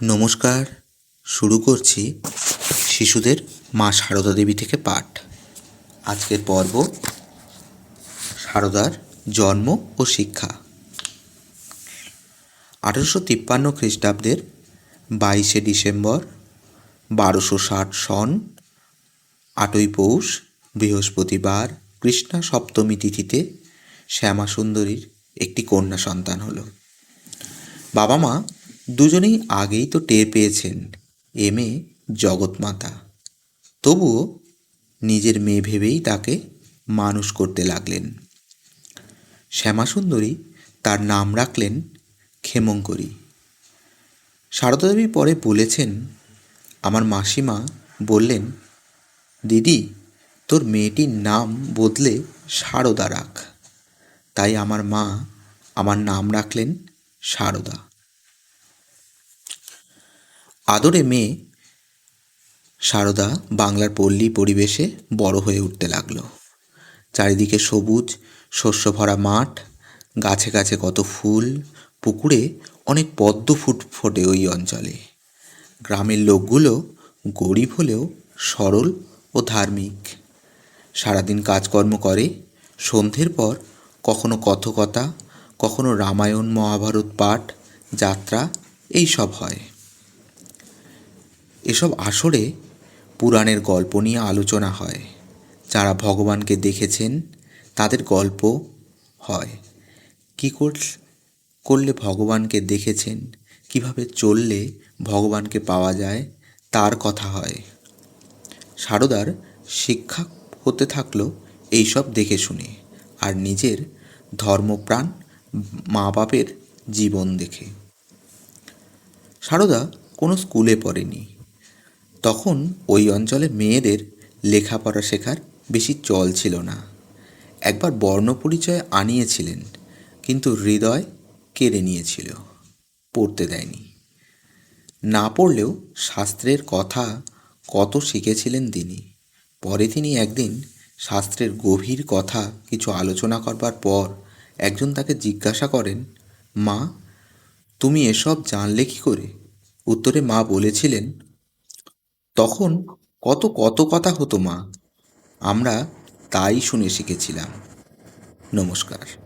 নমস্কার, শুরু করছি শিশুদের মা সারদা দেবী থেকে পাঠ। আজকের পর্ব সারদার জন্ম ও শিক্ষা। আঠেরোশো তিপ্পান্ন খ্রিস্টাব্দের বাইশে ডিসেম্বর, বারোশো ষাট সন, আটই পৌষ, বৃহস্পতিবার, কৃষ্ণা সপ্তমী তিথিতে শ্যামা সুন্দরীর একটি কন্যা সন্তান হলো। বাবা মা দুজনেই আগেই তো টের পেয়েছেন এ জগৎমাতা। তবুও নিজের মেয়ে ভেবেই তাকে মানুষ করতে লাগলেন। শ্যামাসুন্দরী তার নাম রাখলেন ক্ষেমঙ্করী। সারদা দেবী পরে বলেছেন, আমার মাসিমা বললেন, দিদি, তোর মেয়েটির নাম বদলে সারদা রাখ। তাই আমার মা আমার নাম রাখলেন সারদা আদরে মেয়ে সারদা বাংলার পল্লী পরিবেশে বড় হয়ে উঠতে লাগল। চারিদিকে সবুজ, শস্য ভরা মাঠ, গাছে গাছে কত ফুল, পুকুরে অনেক পদ্ম ফুট ফোটে ওই অঞ্চলে। গ্রামের লোকগুলো গরিব হলেও সরল ও ধার্মিক। সারাদিন কাজকর্ম করে, সন্ধ্যের পর কখনো কথকতা, কখনো রামায়ণ, মহাভারত পাঠ, যাত্রা এই সব হয়। এসব আসরে পুরাণের গল্প নিয়ে আলোচনা হয়। যারা ভগবানকে দেখেছেন, তাদের গল্প হয়, কী কর- করলে ভগবানকে দেখেছেন? কীভাবে চললে ভগবানকে পাওয়া যায়? তার কথা হয়। সারদার শিক্ষা হতে থাকল এইসব দেখে শুনে আর নিজের ধর্মপ্রাণ মা বাপের জীবন দেখে। সারদা কোনো স্কুলে পড়েনি। তখন ওই অঞ্চলে মেয়েদের লেখাপড়া শেখার বেশি চল ছিল না। একবার বর্ণ পরিচয় আনিয়েছিলেন, কিন্তু হৃদয় কেড়ে নিয়েছিল, পড়তে দেয়নি। না পড়লেও শাস্ত্রের কথা কত শিখেছিলেন তিনি। পরে তিনি একদিন শাস্ত্রের গভীর কথা কিছু আলোচনা করবার পর একজন তাকে জিজ্ঞাসা করেন, মা, তুমি এসব জানলে কি করে? উত্তরে মা বলেছিলেন তখন কত কত কথা হতো মা। আমরা তাই শুনে শিখেছিলাম। নমস্কার।